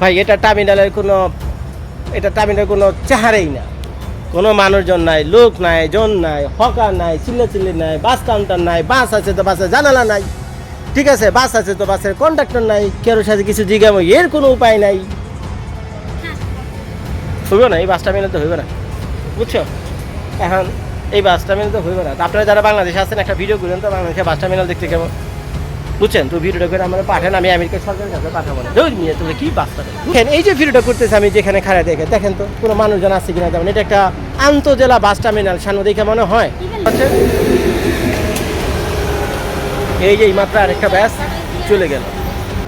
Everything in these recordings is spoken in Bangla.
ভাই, এটা টার্মিনালের কোনো এটা টার্মিনালের কোনো চেহারাই না। কোনো মানুষজন নাই, লোক নাই, জন নাই, হকার নাই চিল্লা চিল্লি নাই, বাস কাউন্টার নাই, বাস আছে তো বাসের জানালা নাই। ঠিক আছে, বাস আছে তো বাসের কন্ডাক্টর নাই কেউ সাথে কিছু জিজ্ঞাম এর কোনো উপায় নাই। হইব না, এই বাস টার্মিনাল তো হইব না। বুঝছ? এখন এই বাস টার্মিনাল তো হইব না। আপনারা যারা বাংলাদেশে আছেন, একটা ভিডিও করেন তো, বাংলাদেশে বাস টার্মিনাল দেখতে কেমন? বুঝছেন? তো ভিডিওটা করে আমরা পাঠান আমি আমেরিকা সরকারের কাছে পাঠাবো না। ধুর মিয়া তুমি কি বাস্তা দেখেন এই যে ভিডিওটা করতেছে আমি যেখানে খাড়া দেখে দেখেন তো কোনো মানুষজন আছে কিনা যেমন এটা একটা আন্তজেলা বাস টার্মিনাল সামনে দেখে মনে হয়। আচ্ছা। এই যে এই মাত্র আরেকটা ব্যাস চলে গেল।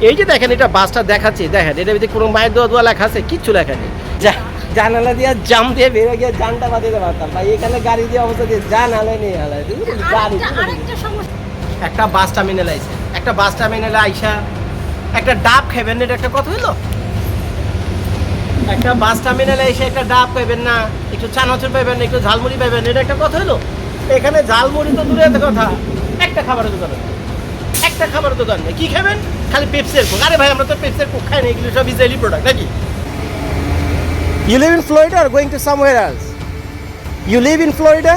এই যে দেখেন এটা বাসটা দেখাচ্ছি দেখেন এটা ভিতরে কোনো মায়ের দোয়া দোয়া লেখা আছে কিচ্ছু লেখা নেই। যা জানালা দিয়ে জাম দিয়ে বেরো গিয়ে জানটা বাঁধিয়ে পারতাম। ভাই এখানে গাড়ি দিয়ে অবস্থা দিয়ে জানালে নিয়ে আলাই গাড়ি একটা বাস টার্মিনাল আইছে একটা বাস টার্মিনালে আইসা একটা ডাব খাবেন না এটা একটা কথা হইল? একটা বাস টার্মিনালে এসে একটা ডাব পাইবেন না একটু চানাচুর পাইবেন না একটু ঝালমুড়ি পাইবেন এটা একটা কথা হইল? এখানে ঝালমুড়ি তো দূরে একটা কথা। একটা খাবারের দোকান। একটা খাবারের দোকান নেই। কি খাবেন খালি পেপসের কোক আরে ভাই আমরা তো পেপসের কোক খাই না এগুলো সব ইসরায়েলি প্রোডাক্ট নাকি? You live in Florida are going to somewhere else you live in Florida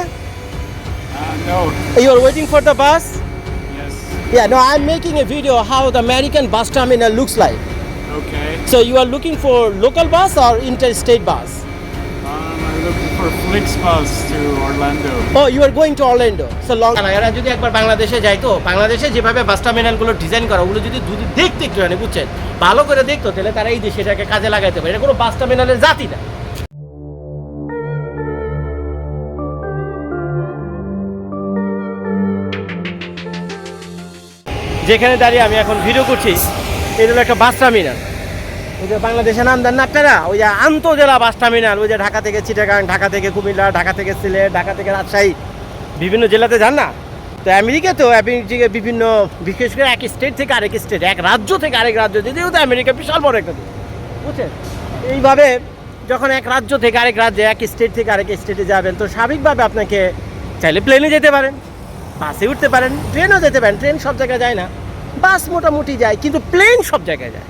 you are waiting for the bus. Yeah, no, I'm making a video how the American bus terminal looks like. Okay. So you are looking for local bus or interstate bus? Um, I'm looking for Flixbus to Orlando. Oh, you are going to Orlando. So long. এরা যদি একবার বাংলাদেশে যায় তো বাংলাদেশে যেভাবে বাস টার্মিনালগুলো ডিজাইন করা ওগুলো যদি যদি দেখতে একটু বুঝছেন ভালো করে দেখতো তাহলে তারা এই দেশে এটাকে কাজে লাগাইতে পারে এটা কোনো বাস টার্মিনালের জাতি না যেখানে দাঁড়িয়ে আমি এখন ভিডিও করছি, এটা হলো একটা বাস টার্মিনাল ওই যে বাংলাদেশে নাম দেন না আপনারা? ওই যে আন্তজেলা বাস টার্মিনাল ওই যে ঢাকা থেকে চিটাগাং, ঢাকা থেকে কুমিল্লা, ঢাকা থেকে সিলেট, ঢাকা থেকে রাজশাহী, বিভিন্ন জেলাতে যান না? তো আমেরিকাতেও আমেরিকা বিভিন্ন, বিশেষ করে এক স্টেট থেকে আরেক স্টেট এক রাজ্য থেকে আরেক রাজ্য, যদিও তো আমেরিকা বিশাল বড় একটা দেশ। বুঝছেন? এইভাবে যখন এক রাজ্য থেকে আরেক রাজ্যে, এক স্টেট থেকে আরেক স্টেটে যাবেন, তো স্বাভাবিকভাবে আপনাকে চাইলে প্লেনে যেতে পারেন। বাসে উঠতে পারেন, ট্রেনও যেতে পারেন, ট্রেন সব জায়গায় যায় না। বাস মোটামুটি যায়, কিন্তু প্লেন সব জায়গায় যায়।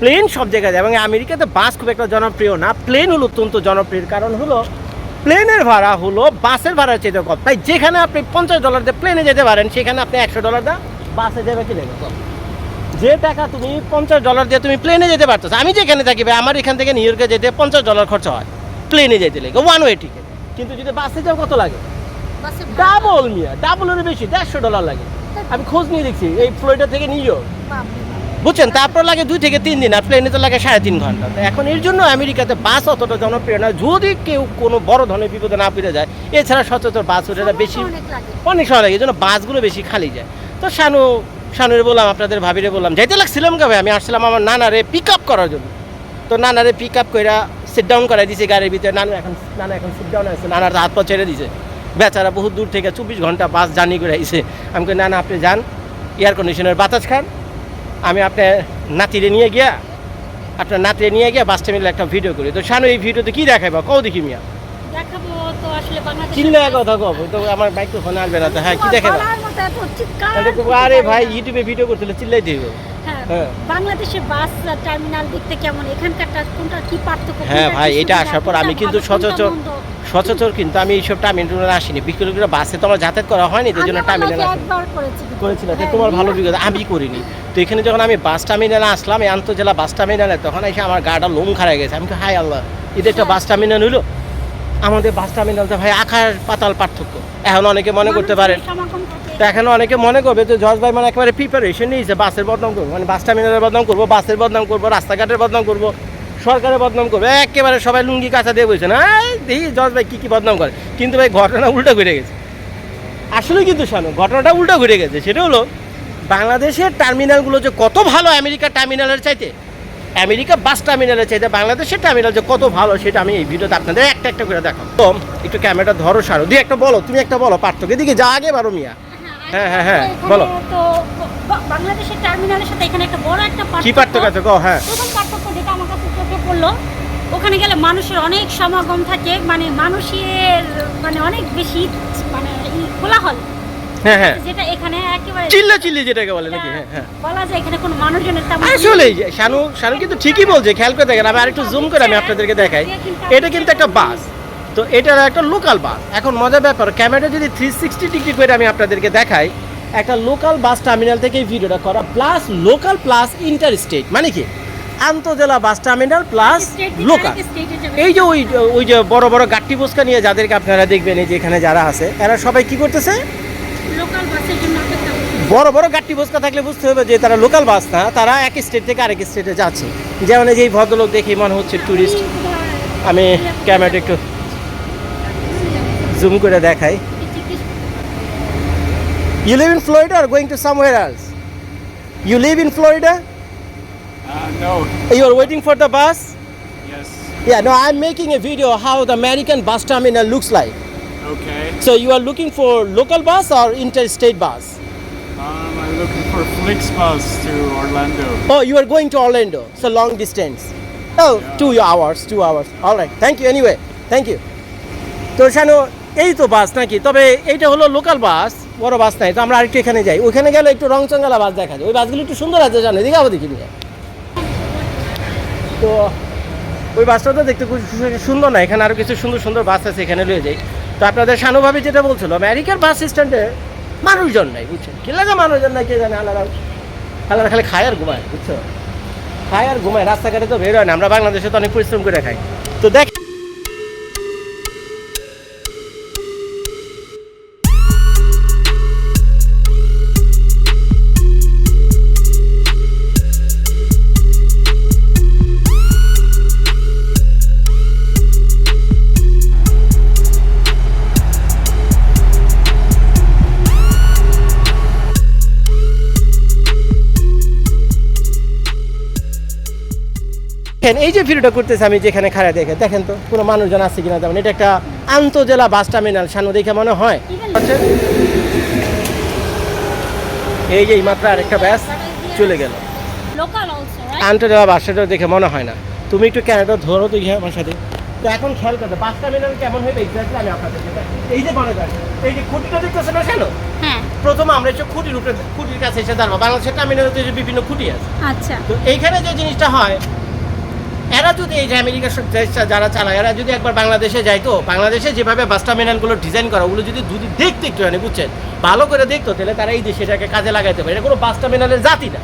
প্লেন সব জায়গায় যায়, এবং আমেরিকাতে বাস খুব একটা জনপ্রিয় না। প্লেন হলো অত্যন্ত জনপ্রিয় কারণ হলো, প্লেনের ভাড়া হলো বাসের ভাড়ার চেয়ে কম। তাই যেখানে আপনি পঞ্চাশ ডলার দিয়ে প্লেনে যেতে পারেন, সেখানে আপনি একশো ডলার দা বাসে যাবে কি নেবে যে টাকা তুমি পঞ্চাশ ডলার দিয়ে তুমি প্লেনে যেতে পারতো আমি যেখানে থাকি আমার এখান থেকে নিউ ইয়র্কে যেতে পঞ্চাশ ডলার খরচা হয়। প্লেনে যেতে লেগে ওয়ান ওয়ে টিকিট কিন্তু যদি বাসে যাও কত লাগে? ডাবল মিয়া ডাবলের বেশি দেড়শো ডলার লাগে। আমি খোঁজ নিয়ে দেখছি এই ফ্লোরিডা থেকে নিউ ইয়র্ক বুঝছেন তারপর লাগে দুই থেকে তিন দিন আর প্লেনে তো লাগে সাড়ে তিন ঘণ্টা। তো এখন এর জন্য আমেরিকাতে বাস অতটা জনপ্রিয় না। যদি কেউ কোনো বড় ধরনের বিপদে না পেরে যায় এছাড়া সচরাচর বাস ওটা বেশি অনেক সময় লাগে এই জন্য বাসগুলো বেশি খালি যায়। তো শানু শানুরে বললাম আপনাদের ভাবিরে বললাম যাইতে লাগছিলাম কবে আমি আসছিলাম আমার নানারে পিক আপ করার জন্য। তো নানারে পিক আপ করে সিট ডাউন করাই দিয়েছে গাড়ির ভিতরে। নানু এখন নানা এখন সিট ডাউন আছে নানার হাত পা ছেড়ে দিছে। বেচারা বহুত দূর থেকে চব্বিশ ঘণ্টা বাস জার্নি করে আইছে। আমি কই না আপনি যান। এয়ার কন্ডিশনের বাতাস খান। আমি আপনার নাতিরে নিয়ে গিয়া আপনার নাতিরে নিয়ে গিয়া বাস টার্মিনালে একটা ভিডিও করি। তো শানু এই ভিডিওতে কি দেখাইবা? কও দেখি মিয়া। চিল্লা কথা কব তো আমার মাইক্রোফোন আসবে না তো হ্যাঁ কি আরে ভাই ইউটিউবে ভিডিও করতে চিল্লাই দিব হ্যাঁ, হ্যাঁ। বাংলাদেশে বাস টার্মিনাল দেখতে কেমন? এখানকারটা কোনটা কি পার্থক্য? হ্যাঁ ভাই এটা আসার পর আমি কিন্তু কোনটা সচরাচর কিন্তু আমি এইসব টার্মিনালে আসিনি বিকেল করে বাসে তো আমার যাতায়াত করা হয়নি তো জন্য টার্মিনাল। করেছিল হ্যাঁ, তোমার ভালো অভিজ্ঞতা আমি করিনি। তো এখানে যখন আমি বাস টার্মিনালে আসলাম এই আন্তজেলা বাস টার্মিনালে তখন এসে আমার গাটা লোম খারাপ গেছে। আমি হাই আল্লাহ এটা একটা বাস টার্মিনাল হইল? আমাদের বাস টার্মিনালটা ভাই আকার পাতাল পার্থক্য। এখন অনেকে মনে করতে পারেন মানুষের তো এখন অনেকে মনে করবে যে জজ ভাই মানে একেবারে প্রিপারেশন নিয়েছে বাসের বদনাম করব। মানে বাস টার্মিনালের বদনাম করব বাসের বদনাম করব রাস্তাঘাটের বদনাম করব। সরকারের বদনাম করবে। একেবারে সবাই লুঙ্গি কাঁচা দিয়ে বলছে না দেখি জজ ভাই কী কী বদনাম করে? কিন্তু ভাই ঘটনা উল্টো ঘুরে গেছে। আসলে কিন্তু শোনো ঘটনাটা উল্টো ঘুরে গেছে। সেটা হলো বাংলাদেশের টার্মিনালগুলো যে কত ভালো আমেরিকার টার্মিনালের চাইতে আমেরিকা বাস টার্মিনালের চাইতে বাংলাদেশের টার্মিনাল যে কত ভালো সেটা আমি এই ভিডিওতে আপনাদের একটা একটা করে দেখাবো। তো একটু ক্যামেরাটা ধরো সারো দিয়ে একটা বলো তুমি একটা বলো পার্থক্য। এদিকে যা আগে বারো মিয়া। হ্যাঁ, হ্যাঁ, হ্যাঁ, বলো। তো বাংলাদেশের টার্মিনালের সাথে এখানে একটা বড় একটা কি পার্থক্য আছে? কও হ্যাঁ। পড়ল ওখানে গেলে মানুষের অনেক সমাগম থাকে মানে মানুষের মানে অনেক বেশি মানে কোলাহল। হ্যাঁ, হ্যাঁ। যেটা এখানে একেবারে চিল্লা চিল্লি যেটাকে বলে নাকি? হ্যাঁ হ্যাঁ বলা যায় এখানে কোনো মানুষজনের তেমন আসলে শানু শানু কিন্তু ঠিকই বলছে খেয়াল করে দেখেন আমি আরেকটু জুম করে আমি আপনাদেরকে দেখাই। এটা কিন্তু একটা বাস। তো এটার একটা লোকাল বাস। এখন মজার ব্যাপার ক্যামেরা যদি থ্রি সিক্সটি ডিগ্রি করে আমি আপনাদেরকে দেখাই একটা লোকাল বাস টার্মিনাল থেকে এই ভিডিওটা করা plus local plus interstate মানে কি? আন্তজেলা বাস টার্মিনাল প্লাস লোকাল। এই যে ওই ওই যে বড় বড় গাট্টি বস্কা নিয়ে যাদেরকে আপনারা দেখবেন এই যে এখানে যারা আছে এরা সবাই কি করতেছে। বড় বড় গাট্টি বসকা থাকলে বুঝতে হবে যে তারা লোকাল বাস না তারা এক স্টেট থেকে আরেক স্টেটে যাচ্ছে। যেমন এই যে এই ভদ্রলোক দেখে মনে হচ্ছে ট্যুরিস্ট আমি ক্যামেরাটা একটু জুম করে দেখাই। You live in Florida are going to somewhere else you live in Florida Uh, no. You are waiting for the bus Yes. Yeah, no, I'm making a video how the American bus terminal looks like. Okay. So you are looking for local bus or interstate bus? Um, I'm looking for Flixbus to Orlando. Oh, you are going to Orlando. So long distance. Oh, yeah. two hours, two hours. All right. Thank you anyway. Thank you. তো শানু এই তো বাস নাকি তবে এইটা হলো লোকাল বাস বড় বাস নাই তো আমরা আরেকটু এখানে যাই ওইখানে গেলে একটু রংচঙ্গালা বাস দেখা যায় ওই বাসগুলো একটু সুন্দর আছে জানো দেখাবো দেখি নিয়ে তো ওই বাসটা তো দেখতে খুব সুন্দর না, এখানে আরও কিছু সুন্দর সুন্দর বাস আছে, এখানে লয়ে যাই। তো আপনাদের সানুভাবে যেটা বলছিল, আমেরিকার বাস স্ট্যান্ডে মানুষজন নাই, বুঝছেন? কি লাগে মানুষজন নাই, কে জানে, আলাদা। আলাদা খালি খায় আর ঘুমায়, বুঝছ? খায় আর ঘুমায়, রাস্তাঘাটে তো বের হয় না, আমরা বাংলাদেশে তো অনেক পরিশ্রম করে খাই। তো দেখ এই যে ভিডিওটা করতেছে আমি যেখানে খাড়া দেখে দেখেন তো কোনো মানুষজন আছে কিনা তেমন এটা একটা আন্তজেলা বাস টার্মিনাল সামনে দেখে মনে হয়। এই যে এই মাত্র আরেকটা ব্যাস চলে গেল। আন্তজেলা বাস সেটা দেখে মনে হয় না। তুমি একটু ক্যানাডা ধরো তো গিয়ে আমার সাথে। তো এখন খেয়াল করতে বাস টার্মিনাল কেমন হবে এক্স্যাক্টলি আমি আপনাদেরকে এই যে মনে করেন এই যে খুঁটিটা দেখতেছে না কেন? হ্যাঁ। প্রথমে আমরা এসে খুঁটির উপরে খুঁটির কাছে এসে দাঁড়াবো। বাংলাদেশের টার্মিনালে তো বিভিন্ন খুঁটি আছে। আচ্ছা। তো এইখানে যে জিনিসটা হয় এরা যদি এই যে আমেরিকার দেশটা যারা চালায়, এরা যদি একবার বাংলাদেশে যায় তো, বাংলাদেশে যেভাবে বাস টার্মিনালগুলো ডিজাইন করা, ওগুলো যদি দুদি দেখতে একটু জানে বুঝছেন? ভালো করে দেখতো, তাহলে তারা এই দেশে এটাকে কাজে লাগাইতে পারে। এটা কোনো বাস টার্মিনালের জাতি না।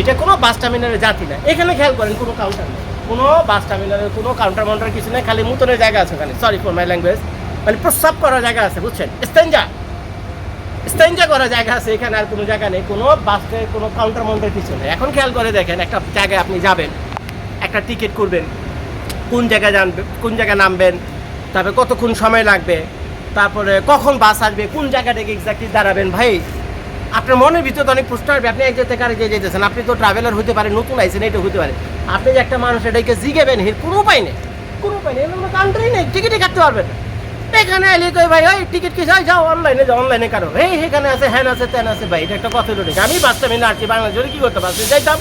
এটা কোনো বাস টার্মিনালের জাতি না। এখানে খেয়াল করেন, কোনো কাউন্টার নেই। কোনো বাস টার্মিনালের কোনো কাউন্টার মাউন্টার কিছু নেই, খালি মুতনের জায়গা আছে ওখানে। সরি ফর মাই ল্যাঙ্গুয়েজ মানে প্রস্রাব করার জায়গা আছে, বুঝছেন? স্টেঞ্জা স্টেঞ্জা করার জায়গা আছে, এখানে আর কোনো জায়গা নেই। কোনো বাসে কোনো কাউন্টার মাউন্টার কিছু নেই। এখন খেয়াল করে দেখেন, একটা জায়গায় আপনি যাবেন। একটা টিকিট করবেন। কোন জায়গায় জানবে, কোন জায়গায় নামবেন, তারপরে কতক্ষণ সময় লাগবে, তারপরে কখন বাস আসবে, কোন জায়গা থেকে এক্স্যাক্টলি দাঁড়াবেন ভাই? আপনার মনের ভিতরে তো অনেক প্রশ্ন আসবে, আপনি এক জায়গা থেকে আরেক জায়গায় যেতেছেন, আপনি তো ট্রাভেলার হতে পারে নতুন আইসেন এটা হতে পারে। আপনি যে একটা মানুষ, এটাকে জিগেবেন এর কোনো উপায় নেই। কোনো উপায় নেই কোনো কাউন্টারই নেই টিকিটই কাটতে পারবেন এখানে এলে তো ভাই ওই টিকিট কি যাই, যাও অনলাইনে যাও অনলাইনে কারও এই, এখানে আছে, হ্যান আছে তেন আছে। ভাই, এটা একটা কথা আমি বাসটা মিলে আসছি বাংলাদেশে কি করতে পারছি যাইতাম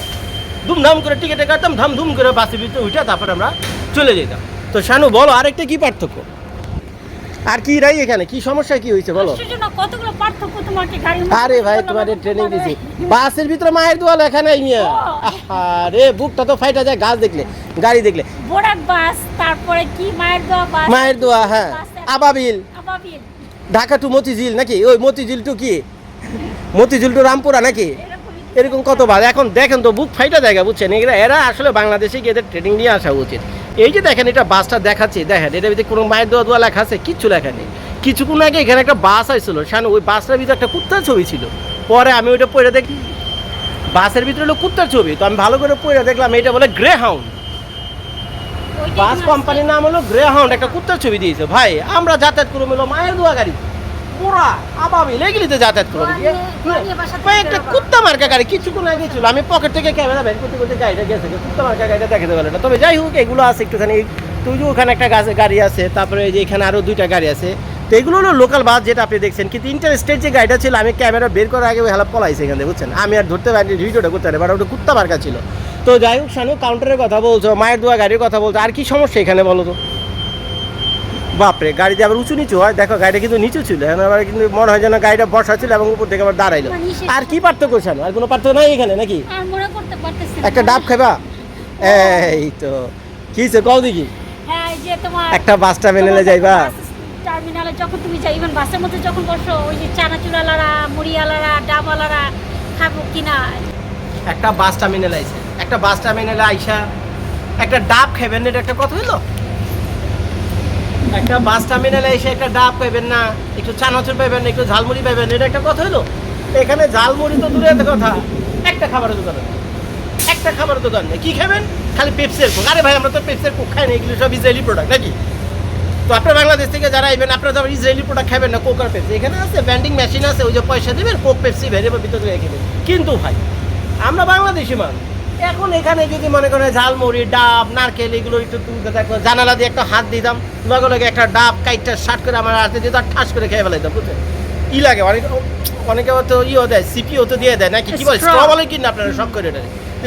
ধুমধাম করে টিকিটে কাটতাম ধাম ধুম করে বাসের ভিতরে উঠে তারপরে আমরা চলে যেতাম। তো শানু বলো আরেকটা কি পার্থক্য? আর কি রাই এখানে? কি সমস্যা কি হয়েছে বলো? কতগুলো পার্থক্য তোমাকে গাড়ি আরে ভাই তোমার ট্রেনিং দিছি। বাসের ভিতরে মায়ের দোয়া লেখা নাই মিয়া। আরে বুকটা তো ফাইটা যায় গাছ দেখলে গাড়ি দেখলে। বোরাক বাস তারপরে কি মায়ের দোয়া বাস? মায়ের দোয়া হ্যাঁ। আবাবিল। আবাবিল। ঢাকা টু মতিঝিল নাকি? ওই মতিঝিল টু কি? মতিঝিল টু রামপুরা নাকি? এরকম কতবার? এখন দেখেন তো বুক ফাইটা জায়গা বুঝছেন? এরা এরা আসলে বাংলাদেশে গিয়ে এদের ট্রেনিং নিয়ে আসা উচিত। এই যে দেখেন এটা বাসটা দেখাচ্ছে দেখেন এটার ভিতরে কোনো মায়ের দোয়া দোয়া লেখা আছে কিচ্ছু লেখা নেই। কিছুক্ষণ আগে এখানে একটা বাস আসছিল শানু ওই বাসটার ভিতরে একটা কুত্তার ছবি ছিল। পরে আমি ওইটা পড়ে দেখি বাসের ভিতরে হলো কুত্তার ছবি তো আমি ভালো করে পড়ে দেখলাম এটা বলে গ্রে হাউন্ড বাস কোম্পানির নাম হলো গ্রে হাউন্ড একটা কুত্তার ছবি দিয়েছে। ভাই আমরা যাতায়াত করে মিলো মায়ের দোয়া গাড়ি। পুরা আবাবিল এগুলিতে যাতায়াত ভাই, একটা কুত্তা মার্কা গাড়ি কিছুক্ষণ আগে ছিল। আমি পকেট থেকে ক্যামেরা বের করতে করতে গাড়িটা গেছে কুত্তা মার্কা গাড়িটা দেখাতে পারল না। তবে যাই হোক এগুলো আছে একটুখানি। তুই যে ওখানে একটা গাড়ি আছে তারপরে যে এখানে আরও দুইটা গাড়ি আছে। তো এগুলো হলো লোকাল বাস যেটা আপনি দেখছেন। কিন্তু যে গাড়িটা ছিল আমি ক্যামেরা বের করার আগে হেলা পলাইছে এখান থেকে বুঝছেন? আমি আর ধরতে পারিনি ভিডিওটা করতে পারি বাট ওটা কুত্তা মার্কা ছিল। তো যাই হোক শানু কাউন্টারের কথা বলছো মায়ের দোয়া গাড়ির কথা বলছো আর কি সমস্যা এখানে বলো তো? বাপরে গাড়িতে আবার উঁচু নিচু হয়? দেখো গাড়িটা কিন্তু নিচু ছিল এখন আবার কিন্তু মনে হয় যেন গাড়িটা বসা ছিল এবং উপর থেকে আবার দাঁড়াইলো। মানে আর কি পার্থক্য শানু আর কোনো পার্থক্য নাই এখানে নাকি? না। একটা ডাব খাবা এই তো। কি হচ্ছে কও দেখি। হ্যাঁ একটা বাস টার্মিনালে যাইবা? টার্মিনালে যখন তুমি যাই ইভেন বাসের মধ্যে যখন বসো ওই যে চানাচুরালারা মুড়িয়ালারা ডাবালারা খাব কিনা? একটা বাস টার্মিনালে আইছে। একটা বাস টার্মিনালে আইসা একটা ডাব খাবেন এটা একটা কথা হইল? একটা বাস টার্মিনালে এসে একটা ডাব পাইবেন না, একটু চানাচুর পাইবেন না, একটু ঝালমুড়ি পাইবেন এটা একটা কথা হইল? এখানে ঝালমুড়ি তো দূরে কথা। একটা খাবারের দোকান একটা খাবারের দোকান নেই। কি খাবেন? খালি পেপসের কোক আরে ভাই, আমরা তো পেপসের কোক খাই না, এগুলো সব ইসরায়েলি প্রোডাক্ট নাকি? তো আপনার বাংলাদেশ থেকে যারা আইবেন, আপনারা তো ইসরায়েলি প্রোডাক্ট খাবেন না কোক আর পেপসি এখানে আছে ব্যান্ডিং মেশিন আছে, ওই যে পয়সা দেবেন কোক পেপসি ভেরিয়েবল ভিতরে রেখে দেবেন। কিন্তু ভাই, আমরা বাংলাদেশি মানুষ। এখন এখানে যদি মনে করেন ঝালমুড়ি ডাব নারকেল এগুলো একটু তুলতে থাকো জানালা দিয়ে একটা হাত দিতাম লগে লগে একটা ডাব কাইটটা শার্ট করে আমার হাতে দিত আর ঠাস করে খেয়ে ফেলাইতাম বুঝলেন ই লাগে অনেকে অনেকে তো ইও দেয় সিপিও তো দিয়ে দেয় নাকি কি বলে? স্ট্র বলে কি না আপনারা সব করে এটা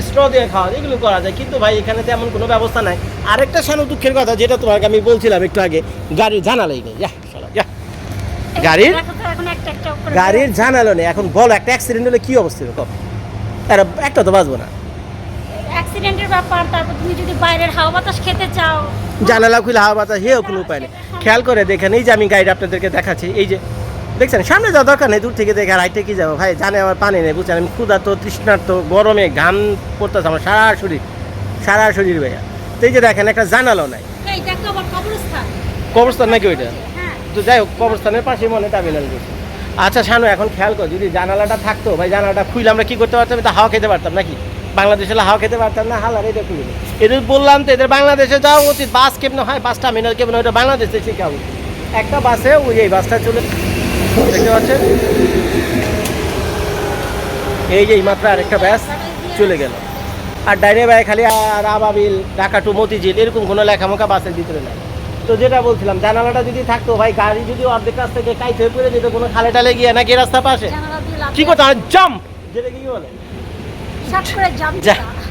স্ট্র দিয়ে খাওয়া এগুলো করা যায় কিন্তু ভাই এখানে তেমন কোনো ব্যবস্থা নাই। আরেকটা সানো দুঃখের কথা যেটা তোমাকে আমি বলছিলাম একটু আগে গাড়ির জানালাই নেই যা। গাড়ির? তো গাড়ির জানালো নেই এখন বলো একটা অ্যাক্সিডেন্ট হলে কি অবস্থা কম একটা তো বাঁচবো না। অ্যাক্সিডেন্টের ব্যাপার তারপর তুমি যদি বাইরের হাওয়া বাতাস খেতে চাও। জানালা খুলে হাওয়া বাতাস হেও কোনো উপায় নেই। খেয়াল করে দেখেন এই যে আমি গাড়ি আপনাদেরকে দেখাচ্ছি এই যে দেখছেন সামনে যাওয়া দরকার নেই দূর থেকে দেখে রাইটে কি যাব? ভাই জানে আমার পানি নেই বুঝছেন আমি ক্ষুধার্ত তৃষ্ণার্ত গরমে ঘাম পড়তেছে আমার সারা শরীর সারা শরীর ভাইয়া তো এই যে দেখেন একটা জানালো নাই। কবরস্থান। নাকি ওইটা? হ্যাঁ। তো যাই হোক কবরস্থানের পাশে মনে টার্মিনাল গেছে আচ্ছা শানু এখন খেয়াল কর যদি জানালাটা থাকতো ভাই জানালাটা খুলে আমরা কি করতে পারতাম? তা হাওয়া খেতে পারতাম নাকি? বাংলাদেশে হাওয়া খেতে পারতাম না হালার এটা খুলে দিই। এদের বললাম তো এদের বাংলাদেশে যাওয়া উচিত। বাস কেমন হয়? বাস টার্মিনাল কেমন হয়? ওটা বাংলাদেশে শেখা উচিত একটা বাসে ওই এই বাসটা চলে দেখতে পাচ্ছেন? এই যে মাত্র আরেকটা ব্যাস চলে গেল। আর ডাইনে বাই খালি আর আবাবিল ঢাকা টু মতিঝিল এরকম কোনো লেখামোখা বাসের ভিতরে নাই। তো যেটা বলছিলাম জানালাটা যদি থাকতো ভাই গাড়ি যদি অর্ধেক কাছ থেকে কাইট হয়ে পড়ে যেত কোনো খালে টালে গিয়ে নাকি রাস্তা পাশে? কি করতো? জাম্প! যেটা কি বলে?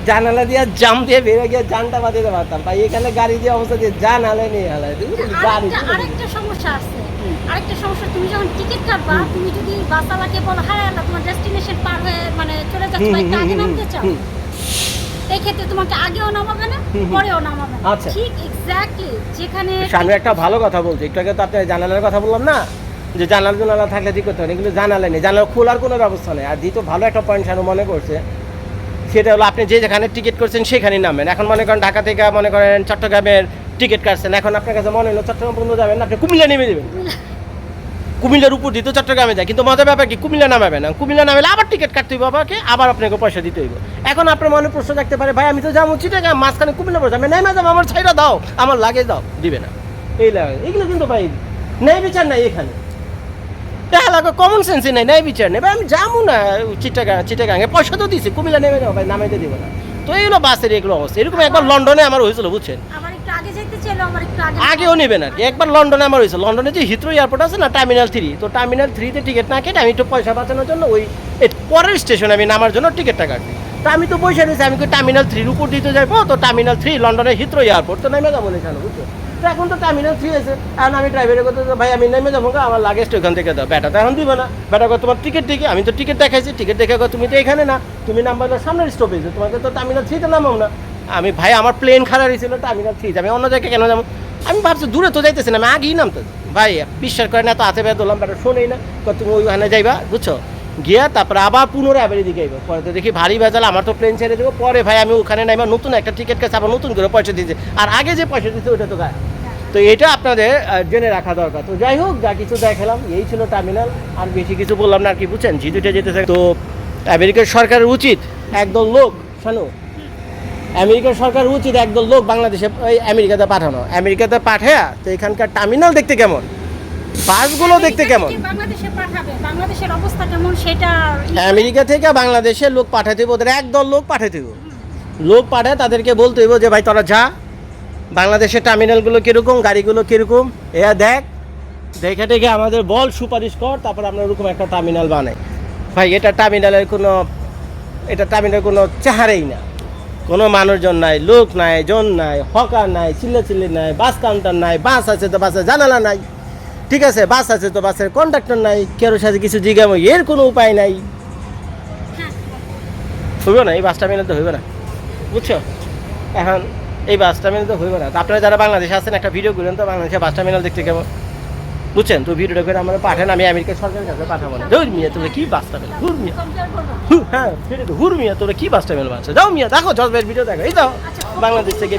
জানালা দিয়ে জাম দিয়ে বেরো গিয়ে জানটা পারতাম। ভাই এখানে গাড়ি দিয়ে অবস্থা দিয়ে জানালে নিয়ে হালায় গাড়ি আরেকটা সমস্যা আছে। আরেকটা সমস্যা তুমি যখন টিকিট কাটবা তুমি যদি বাসালাকে বলো হ্যাঁ তোমার ডেস্টিনেশন পার হয়ে মানে চলে যাচ্ছে বা আগে নামতে চাও? এই ক্ষেত্রে তোমাকে আগেও নামাবে না। পরেও নামাবে না। আচ্ছা। ঠিক এক্স্যাক্টলি যেখানে সামনে একটা ভালো কথা বলছি। একটু আগে তো আপনি জানালার কথা বললাম না? যে জানালা জানালা থাকলে ঠিক করতে হবে এগুলো জানালে নেই। জানালা খোলার কোনো ব্যবস্থা নেই। আর দ্বিতীয় ভালো একটা পয়েন্ট সানু মনে করছে সেটা হলো আপনি যে যেখানে টিকিট করছেন সেখানেই নামেন। এখন মনে করেন ঢাকা থেকে মনে করেন চট্টগ্রামের টিকিট কাটছেন। এখন আপনার কাছে মনে হলো চট্টগ্রাম পর্যন্ত যাবেন আপনি কুমিল্লা নেমে দেবেন কুমিল্লার উপর দিয়ে তো চট্টগ্রামে যায়। কিন্তু মজার ব্যাপার কি, কুমিল্লা নামাবে না। কুমিল্লা নামালে আবার টিকিট কাটতে হইব বাবাকে আবার আপনাকে পয়সা দিতে হইব। এখন আপনার মনে প্রশ্ন থাকতে পারে, ভাই, আমি তো যাব চিটাগাং, মাঝখানে কুমিল্লা পড়ছে। আমি নেমে যাব, আমার ছাইরা দাও, আমার লাগে দাও। দিবে না। এই লাগে এগুলো কিন্তু ভাই ন্যায় বিচার নাই এখানে। এলাকা কমন সেন্সই নাই ন্যায় বিচার নেই। ভাই আমি যাব না চিটাগাং চিটাগাঙে। পয়সা তো দিছি কুমিল্লা নেমে যাব ভাই নামাইতে দিব না। তো এইগুলো বাসের এগুলো অবস্থা। এরকম একবার লন্ডনে আমার হয়েছিল বুঝছেন? আগেও নেবেন আর কি। একবার লন্ডনে আমার হয়েছে লন্ডনে যে হিথ্রো এয়ারপোর্ট আছে না টার্মিনাল থ্রি তো টার্মিনাল থ্রিতে টিকিট না কেটে আমি একটু পয়সা বাঁচানোর জন্য ওই পরের স্টেশনে আমি নামার জন্য টিকিটটা কাটি তো আমি তো পয়সা নিয়েছি আমি টার্মিনাল থ্রির উপর দিতে যাব তো টার্মিনাল থ্রি লন্ডনের হিথ্রো এয়ারপোর্ট তো নেমে যাব এখানে বুঝছ? তো এখন তো টার্মিনাল থ্রি আছে। এখন আমি ড্রাইভারের কথা ভাই, আমি নেমে যাব, আমার লাগেজটা ওখান থেকে দাও। ব্যাটা তো এখন দিবে না। ব্যাটা কো তোমার টিকিট দেখি আমি তো টিকিট দেখাইছি। টিকিট দেখে তুমি তো এখানে না, তুমি নাম্বার সামনের স্টপেজে তোমাকে তো টার্মিনাল থ্রিতে নামাও না। আমি ভাই, আমার প্লেন খারাপ হয়েছিল টার্মিনাল থ্রিতে আমি অন্য জায়গায় কেন যাব? আমি ভাবছি দূরে তো যাইতেছি না, আমি আগেই নামতে। ভাই, বিশ্বাস করে না তো হাতে বের ধরলাম বেটা শোনেই না। তুমি ওইখানে যাইবা, বুঝছ? গিয়া তারপরে আবার পুনরায় আবার এদিকে আইবা। পরে তো দেখি ভারী ভেজাল, আমার তো প্লেন ছেড়ে দেবো। পরে ভাই আমি ওখানে নাইবা নতুন একটা টিকিট কাছে, আবার নতুন করে পয়সা দিয়েছে। আর আগে যে পয়সা দিতে ওটা তো গায়ে তো এটা আপনাদের জেনে রাখা দরকার। তো যাই হোক, যা কিছু দেখালাম, এই ছিল টার্মিনাল আর বেশি কিছু বললাম না আর কি, বুঝছেন? জি দুইটা যেতে থাকে। তো আমেরিকার সরকারের উচিত, একদল লোক, শোনো। আমেরিকার সরকার উচিত একদল লোক বাংলাদেশে ওই আমেরিকাতে পাঠানো। আমেরিকাতে পাঠায়া, তো এখানকার টার্মিনাল দেখতে কেমন? বাসগুলো দেখতে কেমন? বাংলাদেশে পাঠাবে। বাংলাদেশের অবস্থা কেমন সেটা আমেরিকা থেকে বাংলাদেশে লোক পাঠাতে হইব ওদের একদল লোক পাঠাতে হইব লোক পাঠায় তাদেরকে বলতে হইব যে ভাই তোরা যা। বাংলাদেশের টার্মিনালগুলো কীরকম গাড়িগুলো কীরকম? এয়া দেখ দেখে দেখে আমাদের বল সুপারিশ কর তারপর আমরা ওরকম একটা টার্মিনাল বানাই। ভাই এটা টার্মিনালের কোনো এটা টার্মিনাল কোনো চাহারেই না। কোনো মানুষজন নাই লোক নাই জন নাই হকার নাই চিল্লা চিল্লি নাই বাস কাউন্টার নাই বাস আছে তো বাসের জানালা নাই। ঠিক আছে, বাস আছে তো বাসের কন্ডাক্টর নাই কেউ সাথে কিছু জিজ্ঞাসা এর কোনো উপায় নাই। হ্যাঁ হইব না, এই বাস টার্মিনাল তো হইব না, বুঝছ? এখন এই বাস টার্মিনাল তো হইব না। আপনারা যারা বাংলাদেশে আছেন, একটা ভিডিও করেন তো, বাংলাদেশে বাস টার্মিনাল দেখতে কেমন? বুঝছেন? তো ভিডিওটা করে আমরা পাঠান, আমি আমেরিকা সরকারের কাছে পাঠাবো না। ধর মিয়া তোমরা কি বাস টার্মিনাল হুর মিয়া। হ্যাঁ তো হুর মিয়া তোমরা কি বাস টার্মিনাল বানছো যাও মিয়া, দেখো জজবের ভিডিও দেখো, এই দাও বাংলাদেশ থেকে